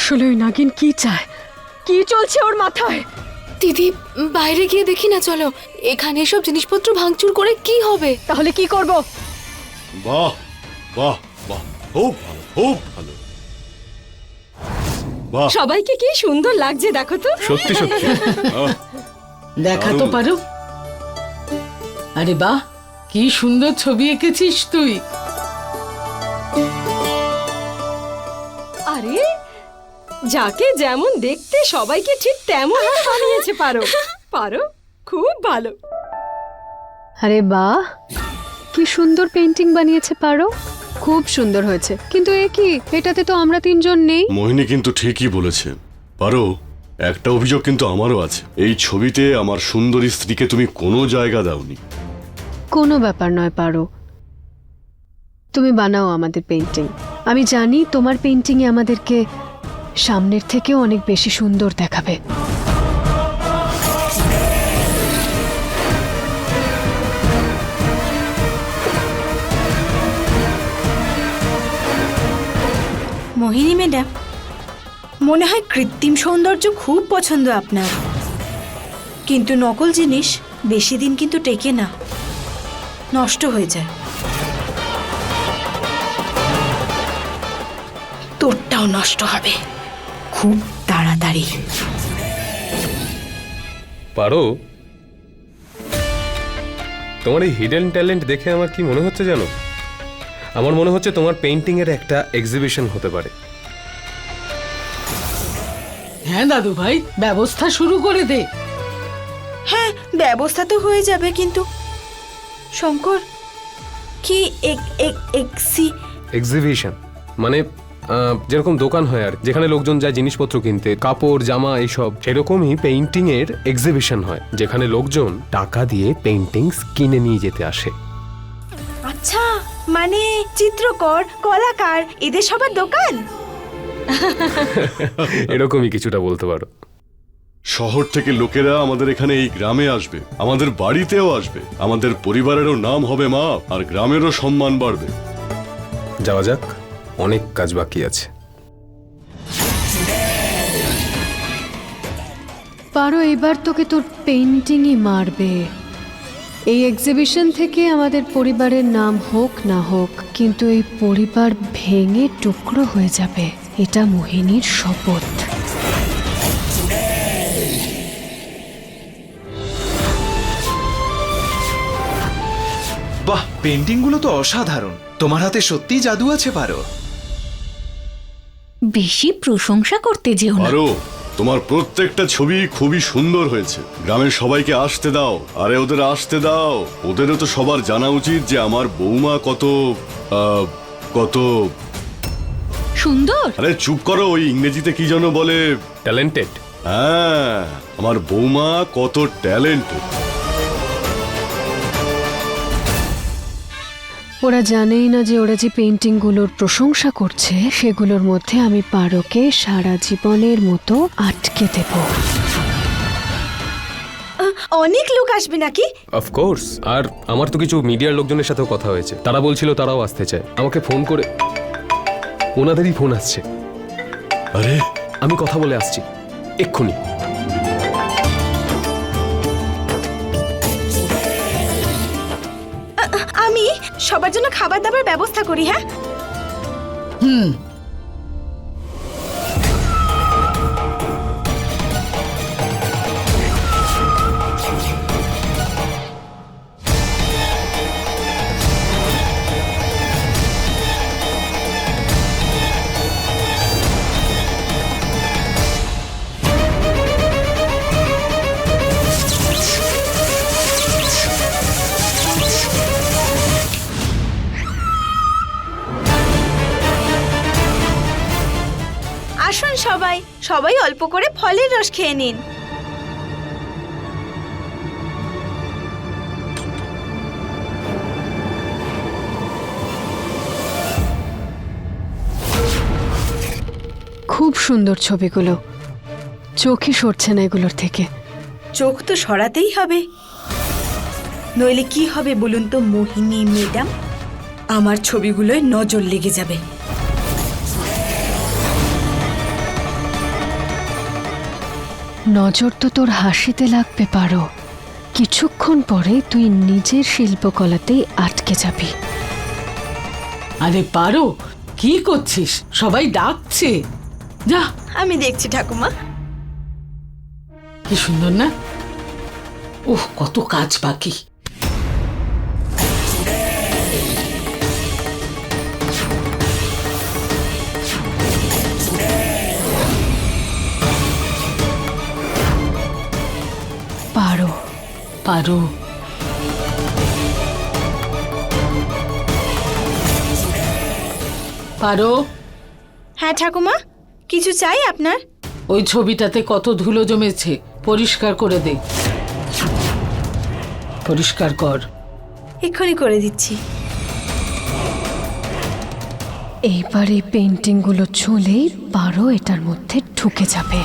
আসলে ওই নাগিন কি চায়? কি চলছে ওর মাথায়? দিদি বাইরে গিয়ে দেখি না চলো। এখানে এসব জিনিসপত্র ভাঙচুর করে কি হবে? তাহলে কি করব? বাহ বাহ বাহ খুব ভালো খুব ভালো। বাহ। সবাইকে কি সুন্দর লাগছে দেখো তো। সত্যি সত্যি। দেখা তো পারো। আরে বাহ কি সুন্দর ছবি এঁকেছিস তুই। আরে যাকে যেমন দেখতে সবাইকে ঠিক তেমন বানিয়েছে পারো। পারো? খুব ভালো। আরে বাহ! কি সুন্দর পেন্টিং বানিয়েছে পারো। খুব সুন্দর হয়েছে। কিন্তু এ কি? এটাতে তো আমরা তিনজন নেই। মোহিনী কিন্তু ঠিকই বলেছে। পারো একটা অভিযোগ কিন্তু আমারও আছে। এই ছবিতে আমার সুন্দরী স্ত্রীকে তুমি কোনো জায়গা দাওনি। কোনো ব্যাপার নয় পারো। তুমি বানাও আমাদের পেন্টিং আমি জানি তোমার পেন্টিংয়ে আমাদেরকে সামনের থেকেও অনেক বেশি সুন্দর দেখাবে। মোহিনী ম্যাডাম, মনে হয় কৃত্রিম সৌন্দর্য খুব পছন্দ আপনার। কিন্তু নকল জিনিস বেশি দিন কিন্তু টেকে না, নষ্ট হয়ে যায়। তোরটাও নষ্ট হবে। খুব তাড়াতাড়ি। পারো? তোমার এই হিডেন ট্যালেন্ট দেখে আমার কি মনে হচ্ছে জানো? আমার মনে হচ্ছে তোমার পেন্টিং এর একটা এক্সিবিশন হতে পারে। হ্যাঁ দাদু ভাই ব্যবস্থা শুরু করে দে। হ্যাঁ ব্যবস্থা তো হয়ে যাবে কিন্তু শঙ্কর কি এক এক এক্সি এক্সিবিশন মানে যেরকম দোকান হয় আর যেখানে লোকজন যায় জিনিসপত্র কিনতে কাপড় জামা এইসব। সেরকমই পেইন্টিং এর এক্সিবিশন হয় যেখানে লোকজন টাকা দিয়ে পেইন্টিংস কিনে নিয়ে যেতে আসে। আচ্ছা মানে চিত্রকর কলাকার এদের সবার দোকান? এরকমই কিছুটা বলতে পারো। শহর থেকে লোকেরা আমাদের এখানে এই গ্রামে আসবে আমাদের বাড়িতেও আসবে। আমাদের পরিবারেরও নাম হবে মা আর গ্রামেরও সম্মান বাড়বে। যাওয়া যাক। অনেক কাজ বাকি আছে। পারো এবার তোকে তোর পেন্টিংই মারবে। এই এক্সিবিশন থেকে আমাদের পরিবারের নাম হোক না হোক কিন্তু এই পরিবার ভেঙে টুকরো হয়ে যাবে। এটা মোহিনীর শপথ। বাহ পেন্টিংগুলো তো অসাধারণ। তোমার হাতে সত্যিই জাদু আছে পারো। বেশি প্রশংসা করতে যেও না। তোমার প্রত্যেকটা ছবি খুবই সুন্দর হয়েছে। গ্রামের সবাইকে আসতে দাও আরে ওদের আসতে দাও। ওদেরও তো সবার জানা উচিত যে আমার বৌমা কত আহ, কত। সুন্দর? আরে চুপ করো ওই ইংরেজিতে কি যেন বলে? ট্যালেন্টেড হ্যাঁ আমার বৌমা কত ট্যালেন্টেড ওরা জানেই না যে ওরা যে পেন্টিংগুলোর প্রশংসা করছে সেগুলোর মধ্যে আমি পারোকে সারা জীবনের মতো আটকে দেব। অনেক লোক আসবে নাকি? অফকোর্স আর আমার তো কিছু মিডিয়ার লোকজনের সাথেও কথা হয়েছে। তারা বলছিল তারাও আসতে চায়। আমাকে ফোন করে ওনাদেরই ফোন আসছে। আরে! আমি কথা বলে আসছি। এক্ষুনি। আমি সবার জন্য খাবার দাবার ব্যবস্থা করি হ্যাঁ? হুম। অল্প করে ফলের রস খেয়ে নিন। খুব সুন্দর ছবিগুলো। চোখই সরছে না এগুলোর থেকে। চোখ তো সরাতেই হবে। নইলে কি হবে বলুন তো মোহিনী ম্যাডাম? আমার ছবিগুলোয় নজর লেগে যাবে। নজর তো তোর হাসিতে লাগবে পারো। কিছুক্ষণ পরে তুই নিজের শিল্পকলাতেই আটকে যাবি। আরে পারো কি করছিস? সবাই ডাকছে। যা। আমি দেখছি ঠাকুমা। কি সুন্দর না? ওহ কত কাজ বাকি। পারো। পারো। হ্যাঁ ঠাকুমা কিছু চাই আপনার? ওই ছবিটাতে কত ধুলো জমেছে পরিষ্কার করে দে। পরিষ্কার কর। এক্ষুনি করে দিচ্ছি। এইবার এই পেন্টিংগুলো ছুলেই পারো এটার মধ্যে ঢুকে যাবে।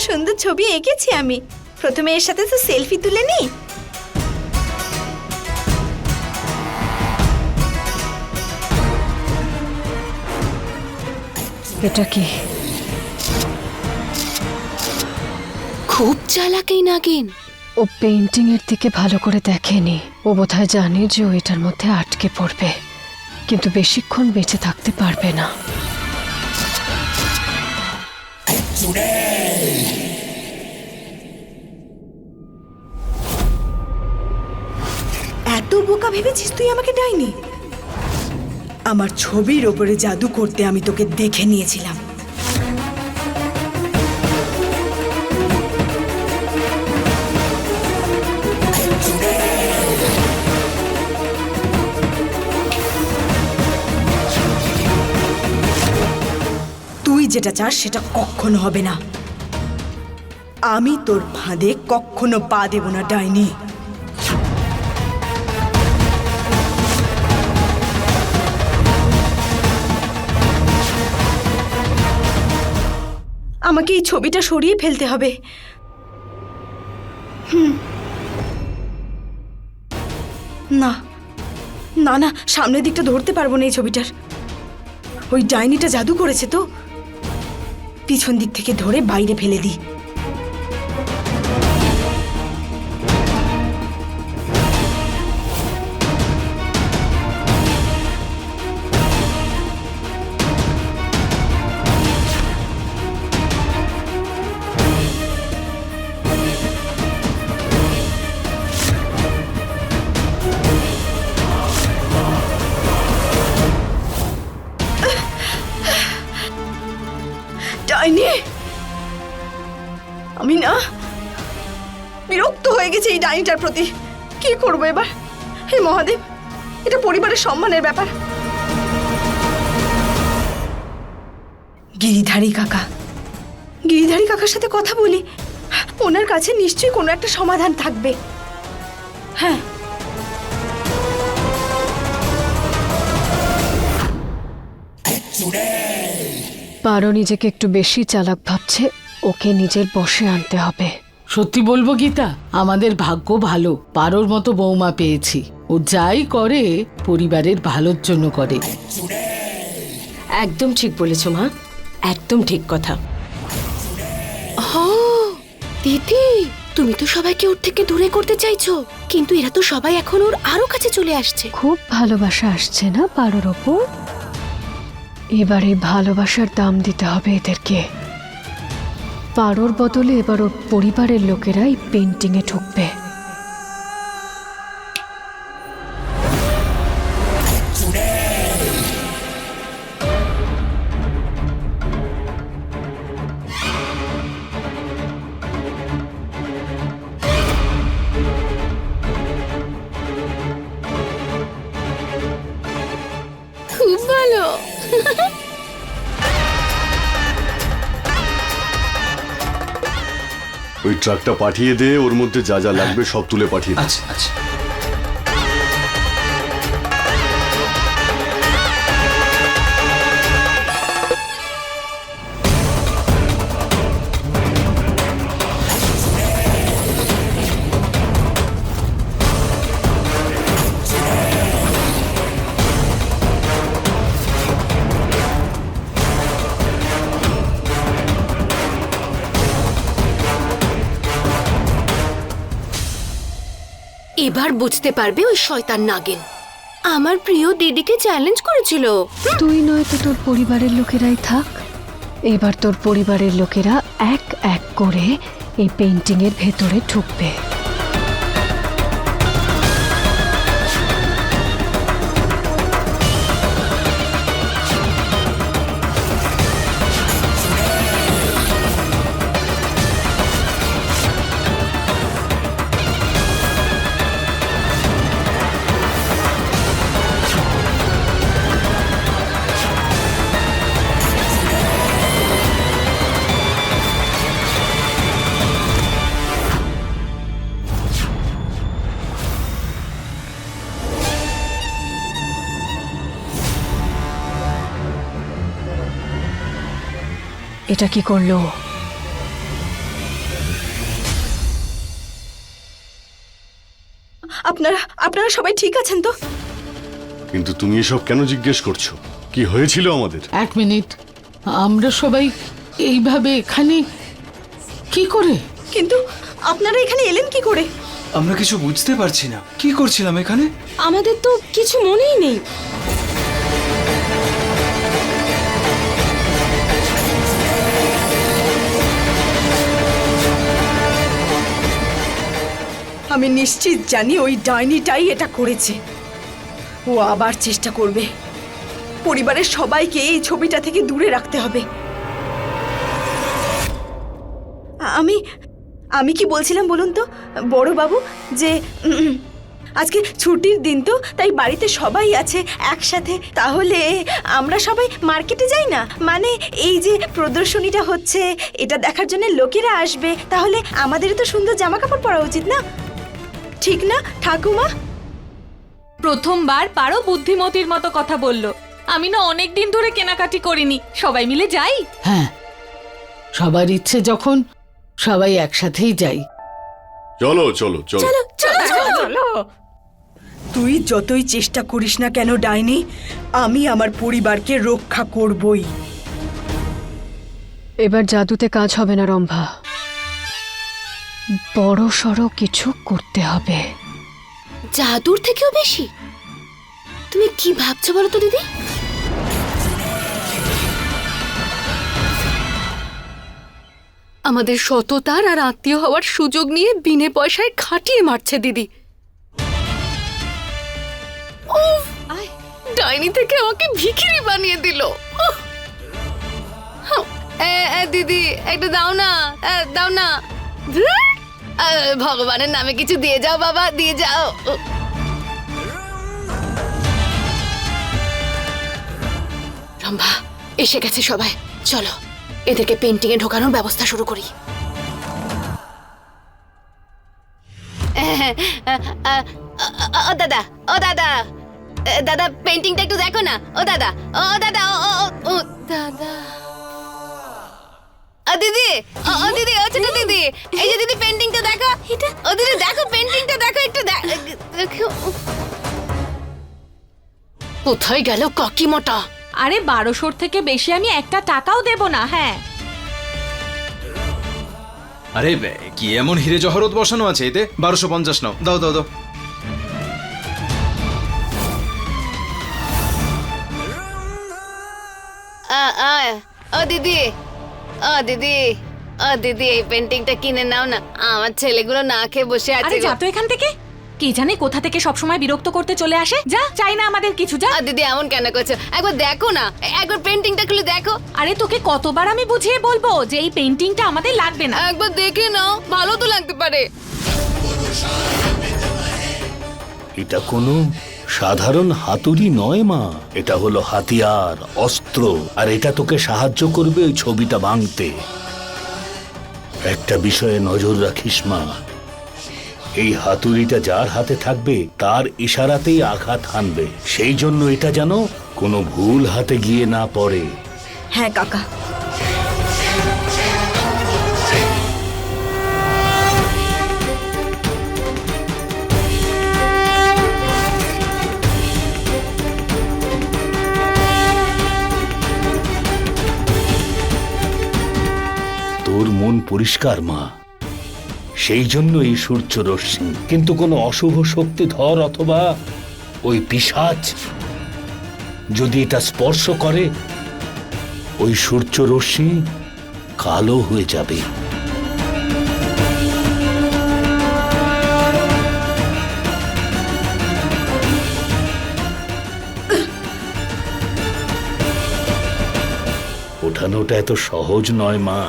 সুন্দর ছবি এঁকেছি আমি। প্রথমে এর সাথে তো সেলফি তুলে নিই। এটা কি? খুব চালাক এই নাগিন। ও পেন্টিং এর দিকে ভালো করে দেখেনি। ও বোধহয় জানে যে ও এটার মধ্যে আটকে পড়বে। কিন্তু বেশিক্ষণ বেঁচে থাকতে পারবে না। এত বোকা ভেবেছিস তুই আমাকে ডাইনি? আমার ছবির ওপরে জাদু করতে আমি তোকে দেখে নিয়েছিলাম। তুই যেটা চাস সেটা কখনো হবে না। আমি তোর ফাঁদে কখনো পা দেব না, ডাইনি। আমাকে এই ছবিটা সরিয়ে ফেলতে হবে। হুম। না না না, সামনের দিকটা ধরতে পারব না এই ছবিটার। ওই ডাইনিটা জাদু করেছে তো। পিছন দিক থেকে ধরে বাইরে ফেলে দিই। ডাইনিটার প্রতি কি করব এবার? হে মহাদেব, এটা পরিবারের সম্মানের ব্যাপার। গিরিধারী কাকা, গিরিধারী কাকার সাথে কথা বলি, ওনার কাছে নিশ্চয়ই কোনো একটা সমাধান থাকবে। হ্যাঁ। পারো নিজেকে একটু বেশি চালাক ভাবছে, ওকে নিজের বসে আনতে হবে। সত্যি বলব গীতা আমাদের ভাগ্য ভালো পারোর মতো বৌমা পেয়েছি। ও যাই করে পরিবারের ভালোর জন্য করে। একদম ঠিক বলেছ মা একদম ঠিক কথা। হ দিদি তুমি তো সবাইকে ওর থেকে দূরে করতে চাইছো কিন্তু এরা তো সবাই এখন ওর আরও কাছে চলে আসছে। খুব ভালোবাসা আসছে না পারোর ওপর? এবারে ভালোবাসার দাম দিতে হবে এদেরকে। পারোর বদলে এবার ওর পরিবারের লোকেরাই পেন্টিংয়ে ঢুকবে। ট্রাকটা পাঠিয়ে দে ওর মধ্যে যা যা লাগবে সব তুলে পাঠিয়ে দে। আচ্ছা আচ্ছা। এবার বুঝতে পারবে ওই শয়তান নাগিন। আমার প্রিয় দিদিকে চ্যালেঞ্জ করেছিল। তুই নয় তো তোর পরিবারের লোকেরাই থাক। এবার তোর পরিবারের লোকেরা এক এক করে এই পেন্টিং এর ভেতরে ঢুকবে। এটা কি করল? আপনারা আপনারা সবাই ঠিক আছেন তো? কিন্তু তুমি এসব কেন জিজ্ঞেস করছ? কি হয়েছিল আমাদের? এক মিনিট। আমরা সবাই এইভাবে এখানে কি করে? কিন্তু আপনারা এখানে এলেন কি করে? আমরা কিছু বুঝতে পারছি না। কি করছিলাম এখানে? আমাদের তো কিছু মনেই নেই। আমি নিশ্চিত জানি ওই ডাইনিটাই এটা করেছে। ও আবার চেষ্টা করবে। পরিবারের সবাইকে এই ছবিটা থেকে দূরে রাখতে হবে। আমি আমি কি বলছিলাম বলুন তো বড় বাবু যে আজকে ছুটির দিন তো, তাই বাড়িতে সবাই আছে একসাথে, তাহলে আমরা সবাই মার্কেটে যাই না? মানে এই যে প্রদর্শনীটা হচ্ছে, এটা দেখার জন্য লোকেরা আসবে, তাহলে আমাদেরও তো সুন্দর জামা কাপড় পরা উচিত না? ঠিক না ঠাকুমা? প্রথমবার পারো বুদ্ধিমতির মতো কথা বলল। আমি না অনেক দিন ধরে কেনাকাটি করিনি। সবাই মিলে যাই? হ্যাঁ সবার ইচ্ছে যখন সবাই একসাথেই যাই। চলো চলো চলো। চলো চলো তুই যতই চেষ্টা করিস না কেন ডাইনি আমি আমার পরিবারকে রক্ষা করবই। এবার জাদুতে কাজ হবে না রম্ভা। বড় সড়ো কিছু করতে হবে। জাদুর থেকেও বেশি? তুমি কি ভাবছ বলো তো দিদি? আমাদের সততার আর আত্মীয় হওয়ার সুযোগ নিয়ে বিনে পয়সায় খাটিয়ে মারছে দিদি। উফ, ডাইনি থেকে আমাকে ভিখিরি বানিয়ে দিল। এ, দিদি একটু দাও না এ, দাও না। ভগবানের নামে কিছু দিয়ে যাও বাবা, দিয়ে যাও। রম্ভা, এসে গেছে সবাই। চলো, এদেরকে পেন্টিং এ ঢোকানোর ব্যবস্থা শুরু করি। ও দাদা ও দাদা দাদা পেন্টিংটা একটু দেখো না। ও দাদা ও দাদা ও, দাদা। দিদি! ও দিদি ছোট দিদি! এই যে দিদি পেন্টিংটা দেখো। ও দিদি দেখো পেন্টিংটা দেখো একটু দেখো। কোথায় গেল কাকিমটা? আরে বারোশোর থেকে বেশি আমি একটা টাকাও দেব না হ্যাঁ। আরে বে, কি এমন হিরে জহরত বসানো আছে? এতে বারোশো পঞ্চাশ নাও। দাও দাও দাও। আ, আ, ও দিদি ও দিদি ও দিদি এই পেন্টিংটা কিনে নাও না। আমার ছেলেগুলো না খেয়ে বসে আছে আরে গো। যা তো এখান থেকে। কে জানে কোথা থেকে সবসময় বিরক্ত করতে চলে আসে। যা চাই না আমাদের কিছু যা। আ, দিদি এমন কেন করছ? একবার দেখো না। একবার পেন্টিংটা খুলে দেখো। আরে তোকে কতবার আমি বুঝিয়ে বলব যে এই পেন্টিংটা আমাদের লাগবে না। একবার দেখে নাও। ভালো তো লাগতে পারে। এটা কোনো সাধারণ হাতুড়ি নয়, মা। এটা হলো হাতিয়ার, অস্ত্র। আর এটা তোকে সাহায্য করবে ওই ছবিটা ভাঙতে। একটা বিষয়ে নজর রাখিস, মা। এই হাতুড়িটা যার হাতে থাকবে, তার ইশারাতেই আঘাত হানবে। সেই জন্য এটা যেন কোনো ভুল হাতে গিয়ে না পড়ে। হ্যাঁ কাকা। মন পরিষ্কার, মা। সেই জন্য এই সূর্য রশ্মি, কিন্তু কোনো অশুভ শক্তি ধর অথবা ওই পিসাচ যদি এটা স্পর্শ করে, ওই সূর্য রশ্মি কালো হয়ে যাবে। ওঠানোটা এত সহজ নয়, মা।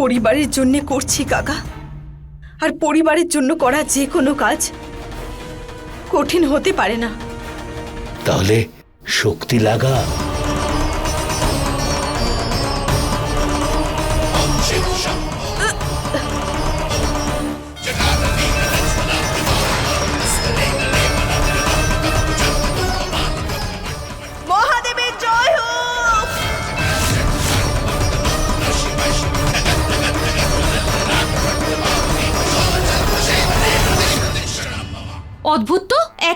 পরিবারের জন্য করছি, কাকা। আর পরিবারের জন্য করা যে কোনো কাজ কঠিন হতে পারে না। তাহলে শক্তি লাগা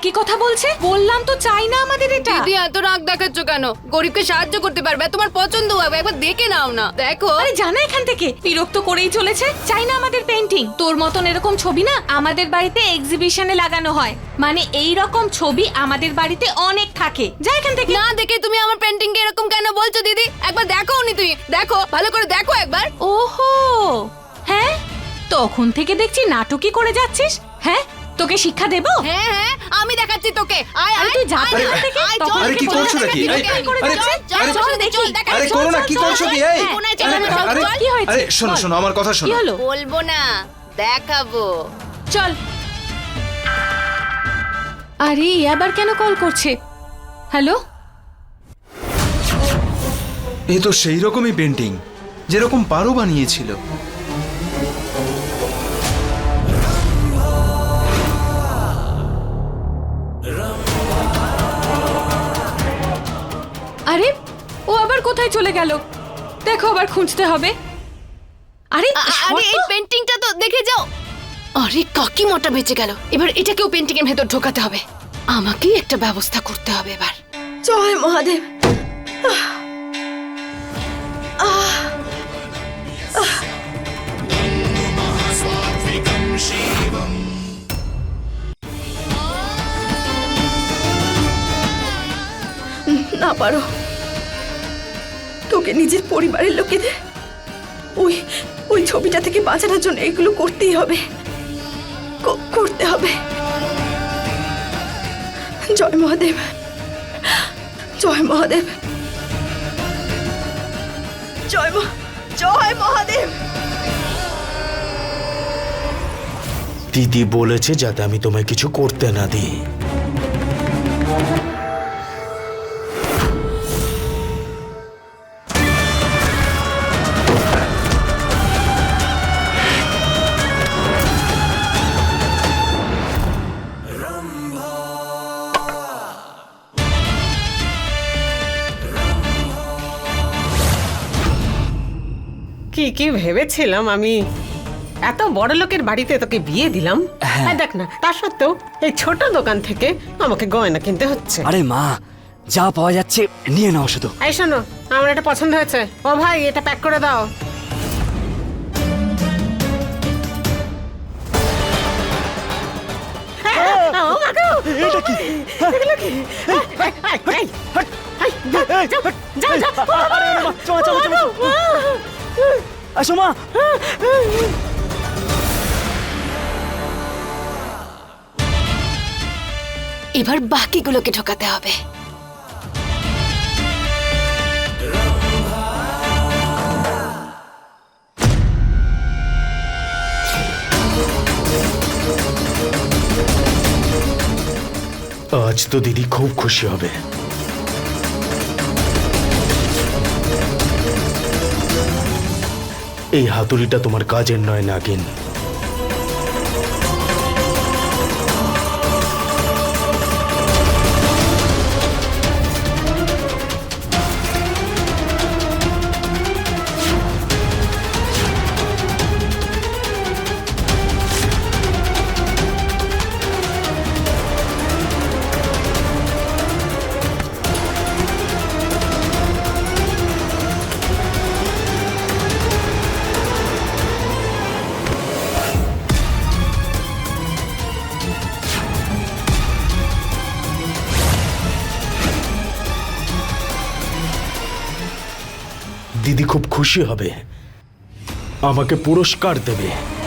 একই কথা বলছে? বললাম তো চাই না আমাদের এটা। দিদি এত রাগ দেখাচ্ছ কেন? গরিবকে সাহায্য করতে পারবে তোমার পছন্দ হবে একবার দেখে নাও না। দেখো। আরে জানা এখান থেকে। বিরক্ত করেই চলেছে। চাই না আমাদের পেন্টিং তোর মতন এরকম ছবি না আমাদের বাড়িতে এক্সিবিশনে লাগানো হয়। মানে এই রকম ছবি আমাদের বাড়িতে অনেক থাকে। যা এখান থেকে। না দেখে তুমি আমার পেন্টিং কে এরকম কেন বলছো দিদি? একবার দেখো নি তুমি। দেখো ভালো করে দেখো একবার। ওহো! হ্যাঁ? তখন থেকে দেখছি নাটকই করে যাচ্ছিস। হ্যাঁ? তোকে শিক্ষা দেব? হ্যাঁ হ্যাঁ আমি দেখাচ্ছি তোকে। আয় আরে আয় তুই যা থেকে, আয়, চল, আরে কি করছ নাকি? আরে, আরে, চল, চল, আরে, দেখি, আরে করো না কি করছ কি? এই কোনায় চল, আরে, চল, আরে, চল। কি হয়েছে? আরে শোনো বল। শোনো আমার কথা কি শোনো হলো? বলব না দেখাবো। চল। আরে এ আবার কেন কল করছে? হ্যালো? এ তো সেই রকমই পেন্টিং যেরকম পারো বানিয়েছিল। আরে ও আবার কোথায় চলে গেল? দেখো আবার খুঁজতে হবে। আরে আরে এই। পেন্টিংটা তো দেখে যাও। আরে কাকি মোটা বেঁচে গেল। এবার এটাকেও পেন্টিং এর ভেতর ঢোকাতে হবে। আমাকেই একটা ব্যবস্থা করতে হবে এবার। জয় মহাদেব। না পারো। তোকে নিজের পরিবারের লোকেদের ওই ওই ছবিটা থেকে বাঁচানোর জন্য এগুলো করতেই হবে। করতে হবে। জয় মহাদেব। জয় মহাদেব। জয় জয় মহাদেব। দিদি বলেছে যাতে আমি তোমায় কিছু করতে না দিই। কি কি ভেবেছিলাম আমি? এত বড় লোকের বাড়িতে তোকে বিয়ে দিলাম? আর দেখ না তা সত্ত্বেও এই ছোট দোকান থেকে আমাকে গয়না কিনতে হচ্ছে। আরে মা যা পাওয়া যাচ্ছে নিয়ে নাও শুধু। এই শোনো আমার এটা পছন্দ হয়েছে। ও ভাই এটা প্যাক করে দাও। মা গো! এগুলো কি? হট, এই, যাও, যাও, যাও, যাও। আসো মা এবার বাকিগুলোকে ঢোকাতে হবে। আজ তো দিদি খুব খুশি হবে। এই হাতুড়িটা তোমার কাজের নয় নাগিন। দিদি খুব খুশি হবে। আমাকে পুরস্কার দেবে।